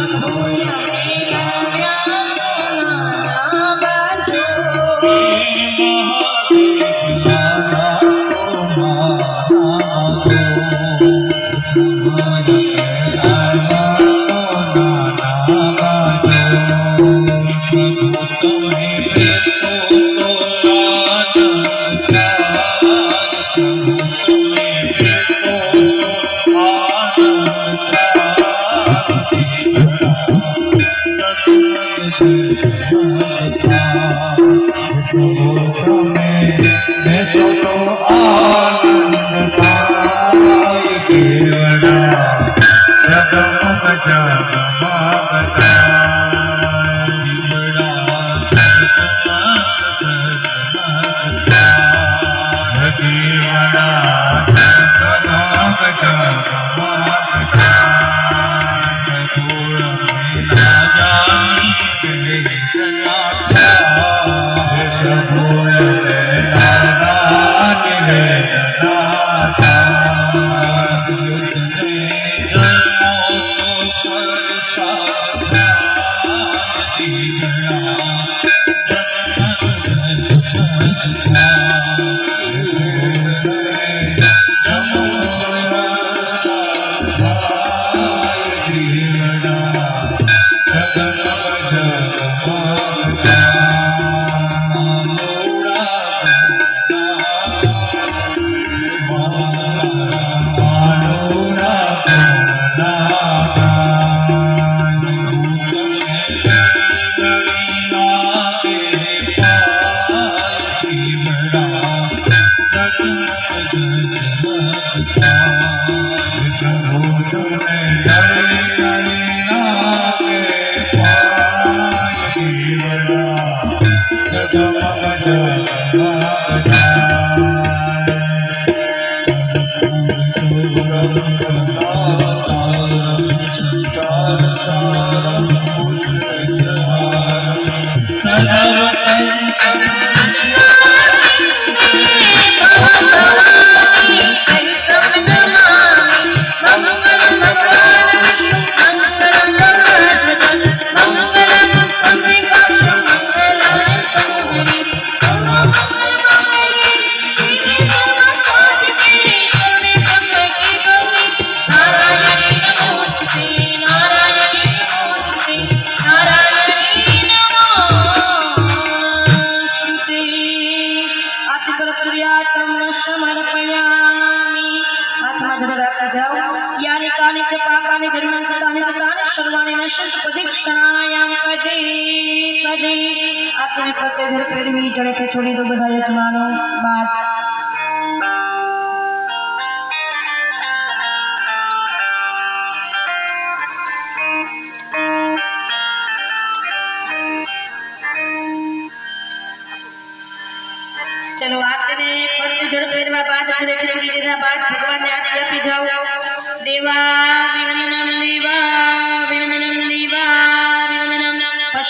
Hallelujah. कदम बजाना Radha પદે હાથને પ્રત્યે ધર ફેરવી જડે કે છોડી દો બધા યજમાનો બાદ ચલો ચલો આરતીને પડતી જળ ફેરવા બાદ જળ ખીચડી દીધા બાદ ભગવાનને આરતી આપી જાઓ દેવા વિનમનમ દેવા વિનમનમ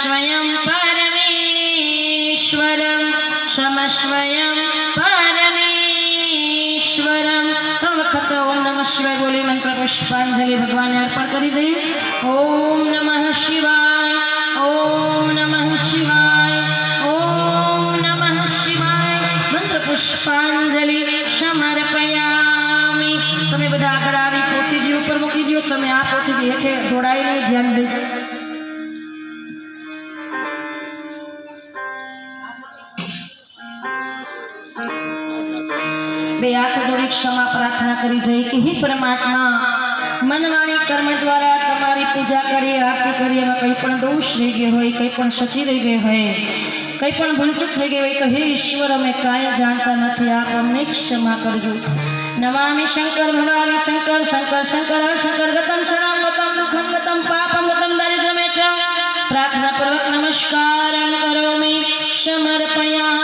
क्षमस्वयं परमेश्वरं क्षमस्वयं परमेश्वरं ત્રણ વખત ઓમ નમઃ શિવાય બોલી મંત્ર પુષ્પાંજલિ ભગવાનને અર્પણ કરી દઈએ ઓમ નમઃ શિવાય ઓમ નમઃ શિવાય ઓમ નમઃ શિવાય મંત્ર પુષ્પાંજલિ સમર્પયામિ તમે બધા આગળ આવી પોતીજી ઉપર મૂકી દો તમે આ પોતીજી હેઠે જોડાઈને ધ્યાન દેજો બે હાથ જોડી ક્ષમા પ્રાર્થના કરી જઈ કે હે પરમાત્મા મનવાણી કર્મ દ્વારા તમારી પૂજા કરી આરતી કરી એમાં કંઈ પણ દોષ રહી ગયો હોય કંઈ પણ સચી રહી ગઈ હોય કંઈ પણ ભૂલચૂક થઈ ગઈ હોય તો હે ઈશ્વર અમે કાંઈ જાણતા નથી આપ અમને ક્ષમા કરજો નમામિ શંકર ભવાની શંકર શંકર શંકર શંકર ગતમ શરણમ ગતમ દુઃખમ ગતમ પાપમ ગતમ દારિદ્ર્યમે ચ પ્રાર્થના પૂર્વક નમસ્કારમ કરોમિ સમર્પયામિ